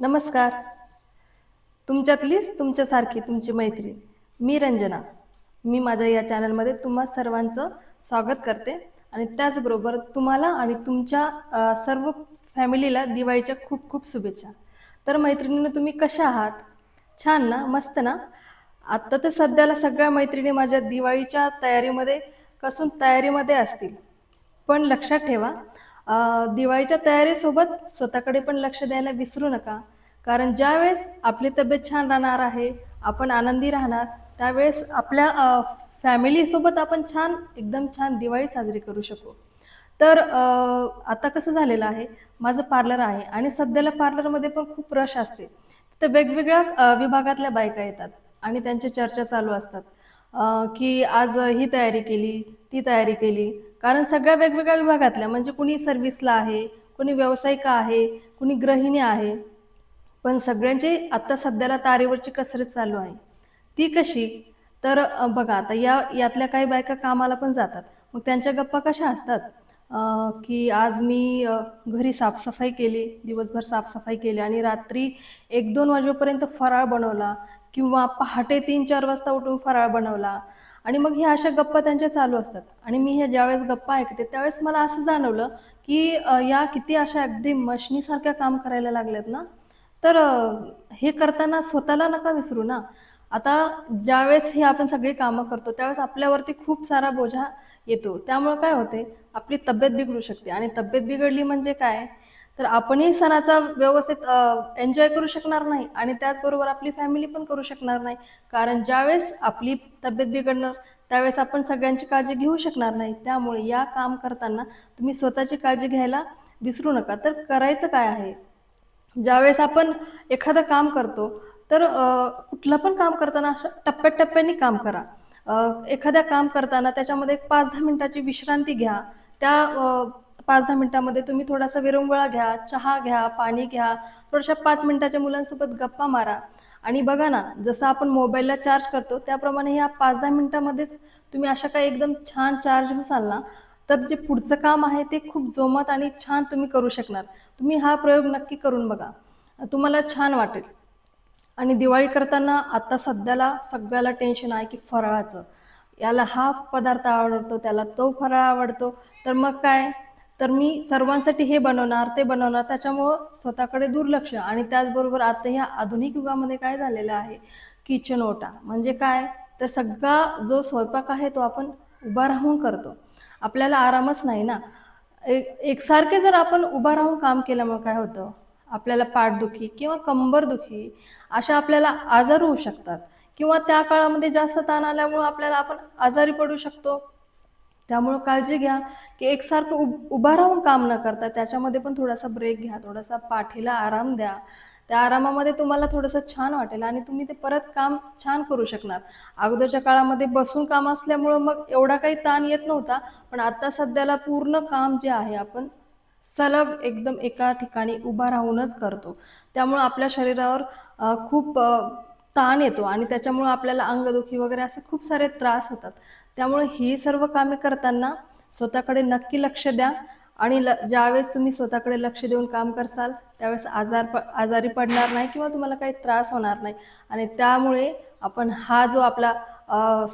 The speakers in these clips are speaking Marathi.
नमस्कार. तुमच्यातलीच तुमच्यासारखी तुमची मैत्रीण मी रंजना. मी माझ्या या चॅनलमध्ये तुम्हा सर्वांचं स्वागत करते आणि त्याचबरोबर तुम्हाला आणि तुमच्या सर्व फॅमिलीला दिवाळीच्या खूप खूप शुभेच्छा. तर मैत्रिणीनं तुम्ही कशा आहात? छान ना? मस्त ना? आत्ता तर सध्याला सगळ्या मैत्रिणी माझ्या दिवाळीच्या तयारीमध्ये कसून तयारीमध्ये असतील. पण लक्षात ठेवा दिवाळीच्या तयारीसोबत स्वतःकडे पण लक्ष द्यायला विसरू नका. कारण ज्यावेळेस आपली तब्येत छान राहणार आहे आपण आनंदी राहणार त्यावेळेस आपल्या फॅमिलीसोबत आपण छान एकदम छान दिवाळी साजरी करू शकू. तर आता कसं झालेलं आहे माझं पार्लर आहे आणि सध्याला पार्लरमध्ये पण खूप रश असते. तर वेगवेगळ्या विभागातल्या बायका येतात आणि त्यांच्या चर्चा चालू असतात. की आज ही तयारी केली ती तयारी केली. कारण सगळ्या वेगवेगळ्या विभागातल्या म्हणजे कुणी सर्व्हिसला आहे कुणी व्यावसायिका आहे कुणी गृहिणी आहे पण सगळ्यांची आत्ता सध्याला तारेवरची कसरत चालू आहे. ती कशी? तर बघा आता या यातल्या काही बायका कामाला पण जातात. मग त्यांच्या गप्पा कशा असतात? की आज मी घरी साफसफाई केली दिवसभर साफसफाई केली आणि रात्री एक दोन वाजेपर्यंत फराळ बनवला किंवा पहाटे तीन चार वाजता उठून फराळ बनवला. आणि मग ह्या अशा गप्पा त्यांच्या चालू असतात. आणि मी ह्या ज्यावेळेस गप्पा ऐकते त्यावेळेस मला असं जाणवलं की या किती अशा अगदी मशनीसारख्या काम करायला लागल्यात ना? तर हे करताना स्वतःला नका विसरू ना. आता ज्यावेळेस हे आपण सगळी कामं करतो त्यावेळेस आपल्यावरती खूप सारा बोजा येतो. त्यामुळे काय होते आपली तब्येत बिघडू शकते. आणि तब्येत बिघडली म्हणजे काय? तर आपणही सणाचा व्यवस्थित एन्जॉय करू शकणार नाही आणि त्याचबरोबर आपली फॅमिली पण करू शकणार नाही. कारण ज्यावेळेस आपली तब्येत बिघडणार त्यावेळेस आपण सगळ्यांची काळजी घेऊ शकणार नाही. त्यामुळे या काम करताना तुम्ही स्वतःची काळजी घ्यायला विसरू नका. तर करायचं काय आहे? ज्यावेळेस आपण एखादं काम करतो तर कुठलं पण काम करताना असं टप्प्याटप्प्याने काम करा. एखाद्या काम करताना त्याच्यामध्ये एक पाच दहा मिनिटाची विश्रांती घ्या. त्या पाच दहा मिनिटामध्ये तुम्ही थोडासा विरंगुळा घ्या चहा घ्या पाणी घ्या थोड्याशा पाच मिनिटाच्या मुलांसोबत गप्पा मारा. आणि बघा ना जसं आपण मोबाईलला चार्ज करतो त्याप्रमाणे या पाच दहा मिनिटामध्येच तुम्ही अशा काही एकदम छान चार्ज होसाल ना तर जे पुढचं काम आहे ते खूप जोमात आणि छान तुम्ही करू शकणार. तुम्ही हा प्रयोग नक्की करून बघा. तुम्हाला छान वाटेल. आणि दिवाळी करताना आता सध्याला सगळ्याला टेन्शन आहे की फराळाचं. याला हा पदार्थ आवडतो त्याला तो फराळ आवडतो. तर मग काय? तर मी सर्वांसाठी हे बनवणार ते बनवणार त्याच्यामुळं स्वतःकडे दुर्लक्ष. आणि त्याचबरोबर आता ह्या आधुनिक युगामध्ये काय झालेलं आहे? किचन ओटा. म्हणजे काय? तर सगळा जो स्वयंपाक आहे तो आपण उभा राहून करतो. आपल्याला आरामच नाही ना? एक एकसारखे जर आपण उभा राहून काम केल्यामुळे काय होतं? आपल्याला पाठदुखी किंवा कंबरदुखी अशा आपल्याला आजार होऊ शकतात. किंवा त्या काळामध्ये जास्त ताण आल्यामुळं आपल्याला आपण आजारी पडू शकतो. त्यामुळं काळजी घ्या की एकसारखं उभ उभा राहून काम न करता त्याच्यामध्ये पण थोडासा ब्रेक घ्या थोडासा पाठीला आराम द्या. त्या आरामामध्ये तुम्हाला थोडंसं छान वाटेल आणि तुम्ही ते परत काम छान करू शकणार. अगोदरच्या काळामध्ये बसून काम असल्यामुळं मग एवढा काही ताण येत नव्हता पण आता सध्याला पूर्ण काम जे आहे आपण सलग एकदम एका ठिकाणी उभा राहूनच करतो. त्यामुळं आपल्या शरीरावर खूप ताण येतो आणि त्याच्यामुळं आपल्याला अंगदुखी वगैरे असे खूप सारे त्रास होतात. त्यामुळे ही सर्व कामे करताना स्वतःकडे नक्की लक्ष द्या आणि ल ज्यावेळेस तुम्ही स्वतःकडे लक्ष देऊन काम करसाल त्यावेळेस आजार प आजारी पडणार नाही किंवा तुम्हाला काही त्रास होणार नाही. आणि त्यामुळे आपण हा जो आपला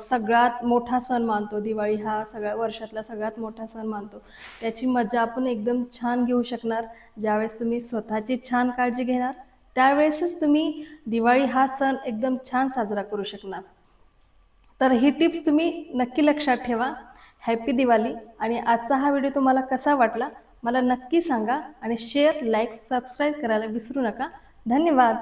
सगळ्यात मोठा सण मानतो दिवाळी हा सगळ्या वर्षातला सगळ्यात मोठा सण मानतो त्याची मजा आपण एकदम छान घेऊ शकणार. ज्यावेळेस तुम्ही स्वतःची छान काळजी घेणार त्यावेळेसच तुम्ही दिवाळी हा सण एकदम छान साजरा करू शकणार. तर ही टिप्स तुम्ही नक्की लक्षात ठेवा. हॅपी दिवाळी आणि आजचा हा व्हिडिओ तुम्हाला कसा वाटला मला नक्की सांगा. आणि शेअर लाईक सबस्क्राईब करायला विसरू नका. धन्यवाद.